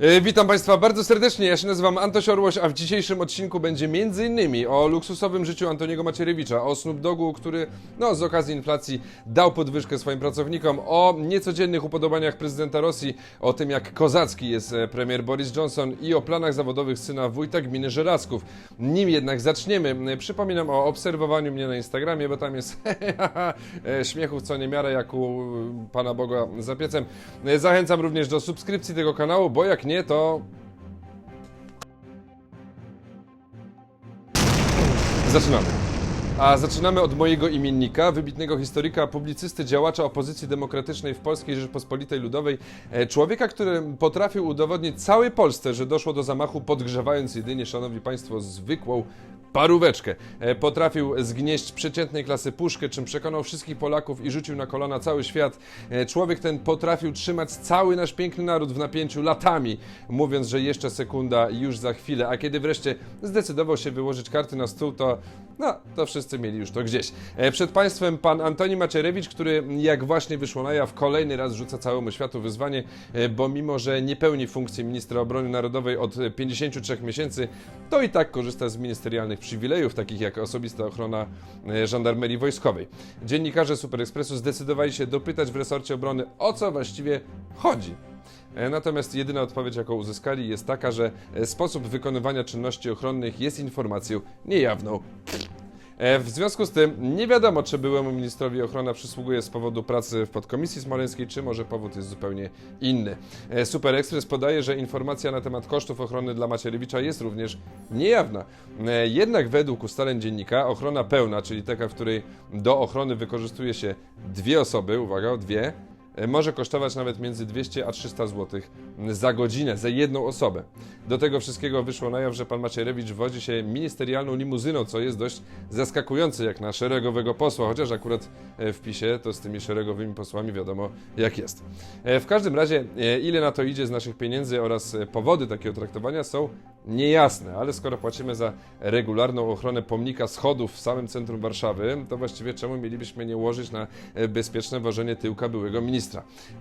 E, Witam Państwa bardzo serdecznie, ja się nazywam Antoś Orłoś, a w dzisiejszym odcinku będzie m.in. o luksusowym życiu Antoniego Macierewicza, o Snoop Dogu, który no, z okazji inflacji dał podwyżkę swoim pracownikom, o niecodziennych upodobaniach prezydenta Rosji, o tym jak kozacki jest e, premier Boris Johnson i o planach zawodowych syna wójta gminy Żelazków. Nim jednak zaczniemy, e, przypominam o obserwowaniu mnie na Instagramie, bo tam jest śmiechów co niemiara jak u Pana Boga za piecem. Zachęcam również do subskrypcji tego kanału, bo jak nie, to Zaczynamy. A zaczynamy od mojego imiennika, wybitnego historyka, publicysty, działacza opozycji demokratycznej w Polskiej Rzeczpospolitej Ludowej. E, Człowieka, który potrafił udowodnić całej Polsce, że doszło do zamachu podgrzewając jedynie, szanowni państwo, zwykłą paróweczkę. E, Potrafił zgnieść przeciętnej klasy puszkę, czym przekonał wszystkich Polaków i rzucił na kolana cały świat. E, Człowiek ten potrafił trzymać cały nasz piękny naród w napięciu latami, mówiąc, że jeszcze sekunda, już za chwilę. A kiedy wreszcie zdecydował się wyłożyć karty na stół, to no, to wszyscy mieli już to gdzieś. E, Przed Państwem pan Antoni Macierewicz, który jak właśnie wyszło na jaw, kolejny raz rzuca całemu światu wyzwanie, e, bo mimo, że nie pełni funkcji ministra obrony narodowej od e, 53 miesięcy, to i tak korzysta z ministerialnych przywilejów, takich jak osobista ochrona e, żandarmerii wojskowej. Dziennikarze Super Expressu zdecydowali się dopytać w resorcie obrony, o co właściwie chodzi. Natomiast jedyna odpowiedź, jaką uzyskali, jest taka, że sposób wykonywania czynności ochronnych jest informacją niejawną. E, W związku z tym nie wiadomo, czy byłemu ministrowi ochrona przysługuje z powodu pracy w podkomisji smoleńskiej, czy może powód jest zupełnie inny. E, Super Express podaje, że informacja na temat kosztów ochrony dla Macierewicza jest również niejawna. E, Jednak według ustaleń dziennika ochrona pełna, czyli taka, w której do ochrony wykorzystuje się dwie osoby, uwaga, dwie, może kosztować nawet między 200 a 300 zł za godzinę, za jedną osobę. Do tego wszystkiego wyszło na jaw, że pan Macierewicz wozi się ministerialną limuzyną, co jest dość zaskakujące jak na szeregowego posła, chociaż akurat e, w PiSie to z tymi szeregowymi posłami wiadomo jak jest. E, W każdym razie, e, ile na to idzie z naszych pieniędzy oraz e, powody takiego traktowania są niejasne, ale skoro płacimy za regularną ochronę pomnika schodów w samym centrum Warszawy, to właściwie czemu mielibyśmy nie łożyć na e, bezpieczne wożenie tyłka byłego ministra?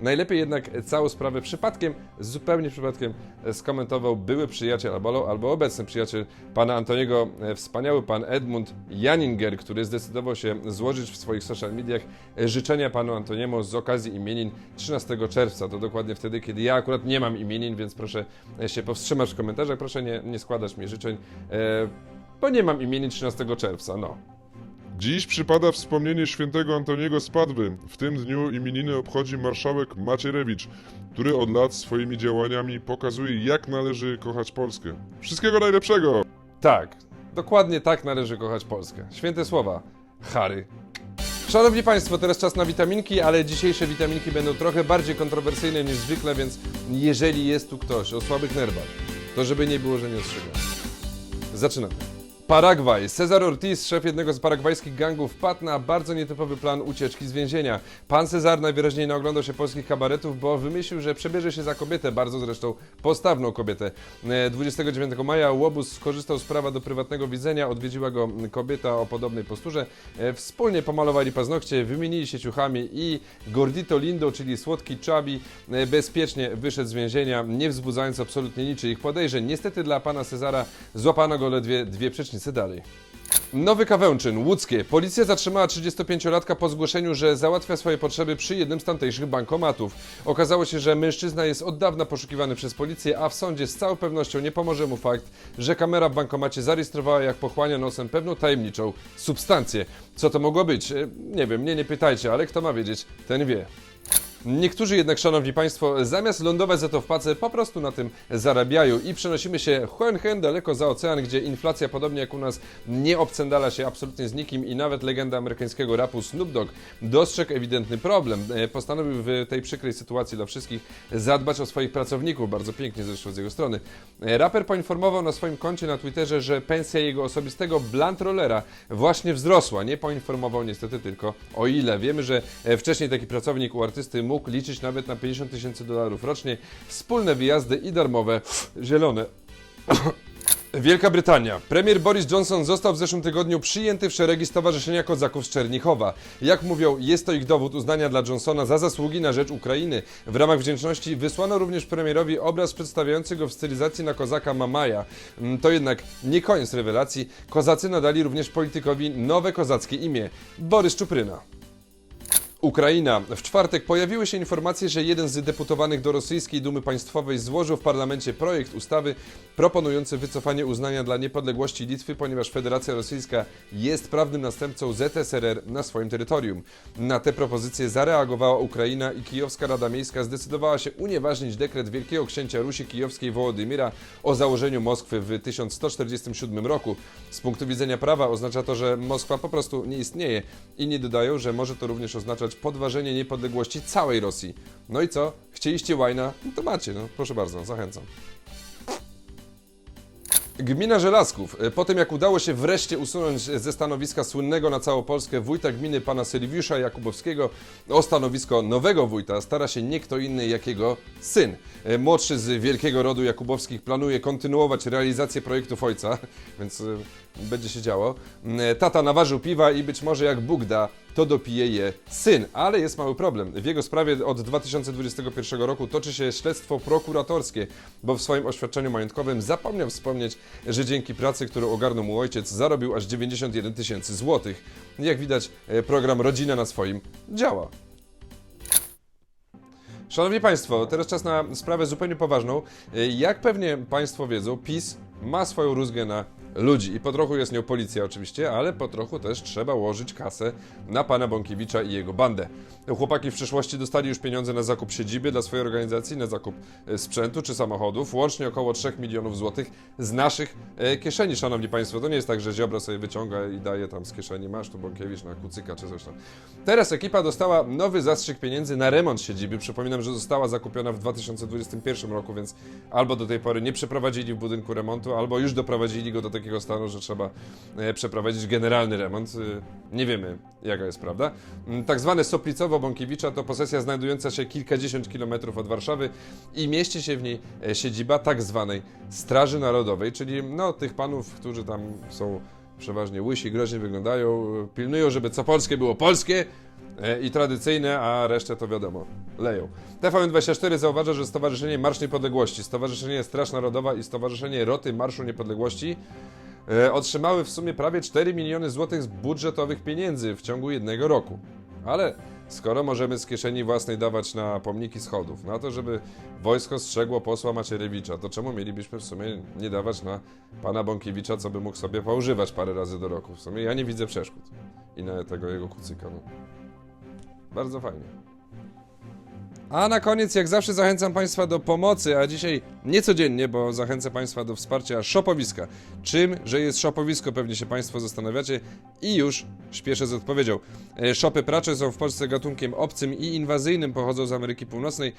Najlepiej jednak całą sprawę przypadkiem, zupełnie przypadkiem e, skomentował były przyjaciel albo, albo obecny przyjaciel pana Antoniego, e, wspaniały pan Edmund Janinger, który zdecydował się złożyć w swoich social mediach e, życzenia panu Antoniemu z okazji imienin 13 czerwca. To dokładnie wtedy, kiedy ja akurat nie mam imienin, więc proszę się powstrzymać w komentarzach, proszę nie, nie składać mi życzeń, bo nie mam imienin 13 czerwca, no. Dziś przypada wspomnienie świętego Antoniego z Padwy. W tym dniu imieniny obchodzi marszałek Macierewicz, który od lat swoimi działaniami pokazuje, jak należy kochać Polskę. Wszystkiego najlepszego! Tak, dokładnie tak należy kochać Polskę. Święte słowa. Harry. Szanowni Państwo, teraz czas na witaminki, ale dzisiejsze witaminki będą trochę bardziej kontrowersyjne niż zwykle, więc jeżeli jest tu ktoś o słabych nerwach, to żeby nie było, że nie ostrzegam. Zaczynamy. Paragwaj. Cezar Ortiz, szef jednego z paragwajskich gangów, wpadł na bardzo nietypowy plan ucieczki z więzienia. Pan Cezar najwyraźniej naoglądał się polskich kabaretów, bo wymyślił, że przebierze się za kobietę, bardzo zresztą postawną kobietę. E, 29 maja łobuz skorzystał z prawa do prywatnego widzenia, odwiedziła go kobieta o podobnej posturze. E, Wspólnie pomalowali paznokcie, wymienili się ciuchami i Gordito Lindo, czyli słodki Chabi, e, bezpiecznie wyszedł z więzienia, nie wzbudzając absolutnie niczyich podejrzeń. Niestety dla pana Cezara złapano go ledwie dwie przecznice dalej. Nowy Kawęczyn, łódzkie. Policja zatrzymała 35-latka po zgłoszeniu, że załatwia swoje potrzeby przy jednym z tamtejszych bankomatów. Okazało się, że mężczyzna jest od dawna poszukiwany przez policję, a w sądzie z całą pewnością nie pomoże mu fakt, że kamera w bankomacie zarejestrowała, jak pochłania nosem pewną tajemniczą substancję. Co to mogło być? E, Nie wiem, mnie nie pytajcie, ale kto ma wiedzieć, ten wie. Niektórzy jednak, szanowni państwo, zamiast lądować za to w pace, po prostu na tym zarabiają i przenosimy się hen daleko za ocean, gdzie inflacja, podobnie jak u nas, nie obcędala się absolutnie z nikim i nawet legenda amerykańskiego rapu Snoop Dogg dostrzegł ewidentny problem. E, Postanowił w tej przykrej sytuacji dla wszystkich zadbać o swoich pracowników, bardzo pięknie zresztą z jego strony. E, Raper poinformował na swoim koncie na Twitterze, że pensja jego osobistego blunt rollera właśnie wzrosła. Nie poinformował niestety tylko o ile. Wiemy, że e, wcześniej taki pracownik u artysty mógł liczyć nawet na 50 tysięcy dolarów rocznie, wspólne wyjazdy i darmowe zielone Wielka Brytania. Premier Boris Johnson został w zeszłym tygodniu przyjęty w szeregi Stowarzyszenia Kozaków z Czernichowa. Jak mówią, jest to ich dowód uznania dla Johnsona za zasługi na rzecz Ukrainy. W ramach wdzięczności wysłano również premierowi obraz przedstawiający go w stylizacji na kozaka Mamaja. Mm, To jednak nie koniec rewelacji. Kozacy nadali również politykowi nowe kozackie imię Borys Czupryna. Ukraina. W czwartek pojawiły się informacje, że jeden z deputowanych do rosyjskiej Dumy Państwowej złożył w parlamencie projekt ustawy proponujący wycofanie uznania dla niepodległości Litwy, ponieważ Federacja Rosyjska jest prawnym następcą ZSRR na swoim terytorium. Na te propozycje zareagowała Ukraina i Kijowska Rada Miejska zdecydowała się unieważnić dekret Wielkiego Księcia Rusi Kijowskiej Wołodymira o założeniu Moskwy w 1147 roku. Z punktu widzenia prawa oznacza to, że Moskwa po prostu nie istnieje i nie dodają, że może to również oznaczać podważenie niepodległości całej Rosji. No i co? Chcieliście łajna? No to macie, no proszę bardzo, zachęcam. Gmina Żelazków. Po tym jak udało się wreszcie usunąć ze stanowiska słynnego na całą Polskę wójta gminy pana Sylwiusza Jakubowskiego, o stanowisko nowego wójta stara się nie kto inny jak jego syn. E, Młodszy z wielkiego rodu Jakubowskich planuje kontynuować realizację projektów ojca, więc e, będzie się działo. E, Tata naważył piwa i być może jak Bóg da, to dopije je syn. Ale jest mały problem. W jego sprawie od 2021 roku toczy się śledztwo prokuratorskie, bo w swoim oświadczeniu majątkowym zapomniał wspomnieć, że dzięki pracy, którą ogarnął mu ojciec, zarobił aż 91 tysięcy złotych. Jak widać, e, program Rodzina na swoim działa. Szanowni Państwo, teraz czas na sprawę zupełnie poważną. E, Jak pewnie Państwo wiedzą, PiS ma swoją rózgę na ludzi i po trochu jest nią policja oczywiście, ale po trochu też trzeba łożyć kasę na pana Bąkiewicza i jego bandę. Chłopaki w przyszłości dostali już pieniądze na zakup siedziby dla swojej organizacji, na zakup e, sprzętu czy samochodów, łącznie około 3 milionów złotych z naszych e, kieszeni, szanowni państwo. To nie jest tak, że Ziobro sobie wyciąga i daje tam z kieszeni, masz tu Bąkiewicz na kucyka czy coś tam. Teraz ekipa dostała nowy zastrzyk pieniędzy na remont siedziby. Przypominam, że została zakupiona w 2021 roku, więc albo do tej pory nie przeprowadzili w budynku remontu, albo już doprowadzili go do takiego stanu, że trzeba e, przeprowadzić generalny remont. E, Nie wiemy, jaka jest prawda. Mm, Tak zwane Soplicowo Bąkiewicza to posesja znajdująca się kilkadziesiąt kilometrów od Warszawy i mieści się w niej e, siedziba tak zwanej Straży Narodowej, czyli no, tych panów, którzy tam są przeważnie łysi, groźnie wyglądają, pilnują, żeby co polskie było polskie, i tradycyjne, a resztę to wiadomo, leją. TVN24 zauważa, że Stowarzyszenie Marsz Niepodległości, Stowarzyszenie Straż Narodowa i Stowarzyszenie Roty Marszu Niepodległości e, otrzymały w sumie prawie 4 miliony złotych z budżetowych pieniędzy w ciągu jednego roku. Ale skoro możemy z kieszeni własnej dawać na pomniki schodów, na to, żeby wojsko strzegło posła Macierewicza, to czemu mielibyśmy w sumie nie dawać na pana Bąkiewicza, co by mógł sobie poużywać parę razy do roku? W sumie ja nie widzę przeszkód. I na tego jego kucyka, no. Bardzo fajnie. A na koniec, jak zawsze, zachęcam Państwa do pomocy, a dzisiaj niecodziennie, bo zachęcę Państwa do wsparcia szopowiska. Czym, że jest szopowisko, pewnie się Państwo zastanawiacie i już śpieszę z odpowiedzią. E, Szopy pracze są w Polsce gatunkiem obcym i inwazyjnym, pochodzą z Ameryki Północnej,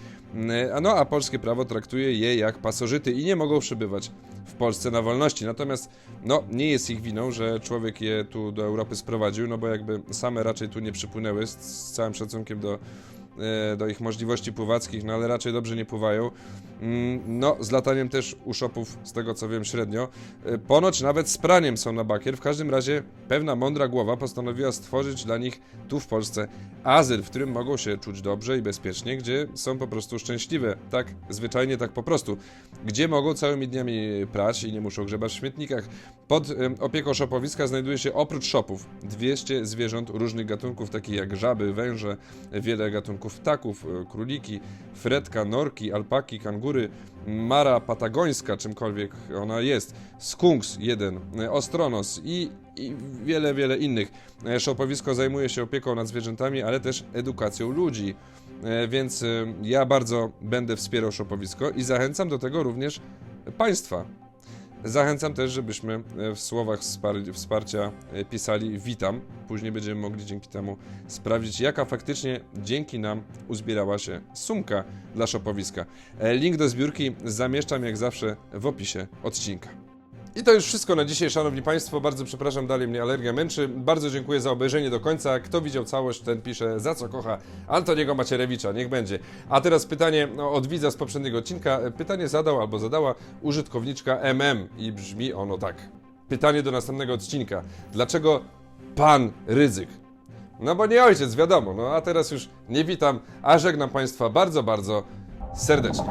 e, a no a polskie prawo traktuje je jak pasożyty i nie mogą przebywać w Polsce na wolności. Natomiast no, nie jest ich winą, że człowiek je tu do Europy sprowadził, no bo jakby same raczej tu nie przypłynęły, z, całym szacunkiem do e, do ich możliwości pływackich, no ale raczej dobrze nie pływają. Mm, No, z lataniem też u szopów, z tego co wiem, średnio. E, Ponoć nawet z praniem są na bakier. W każdym razie pewna mądra głowa postanowiła stworzyć dla nich tu w Polsce azyl, w którym mogą się czuć dobrze i bezpiecznie, gdzie są po prostu szczęśliwe. Tak zwyczajnie, tak po prostu. Gdzie mogą całymi dniami prać i nie muszą grzebać w śmietnikach. Pod em, opieką szopowiska znajduje się oprócz szopów 200 zwierząt różnych gatunków, takich jak żaby, węże, wiele gatunków ptaków, e, króliki, fretka, norki, alpaki, kangury, mara patagońska, czymkolwiek ona jest, skunks jeden, e, ostronos i, i wiele, wiele innych. E, Szopowisko zajmuje się opieką nad zwierzętami, ale też edukacją ludzi. Więc ja bardzo będę wspierał szopowisko i zachęcam do tego również Państwa. Zachęcam też, żebyśmy e, w słowach wspar- wsparcia e, pisali witam. Później będziemy mogli dzięki temu sprawdzić, jaka faktycznie dzięki nam uzbierała się sumka dla szopowiska. E, Link do zbiórki zamieszczam jak zawsze w opisie odcinka. I to już wszystko na dzisiaj, szanowni państwo. Bardzo przepraszam, dalej mnie alergia męczy. Bardzo dziękuję za obejrzenie do końca. Kto widział całość, ten pisze, za co kocha Antoniego Macierewicza. Niech będzie. A teraz pytanie no, od widza z poprzedniego odcinka. Pytanie zadał albo zadała użytkowniczka MM i brzmi ono tak. Pytanie do następnego odcinka. Dlaczego pan Ryzyk? No bo nie ojciec, wiadomo. No a teraz już nie witam, a żegnam państwa bardzo, bardzo serdecznie.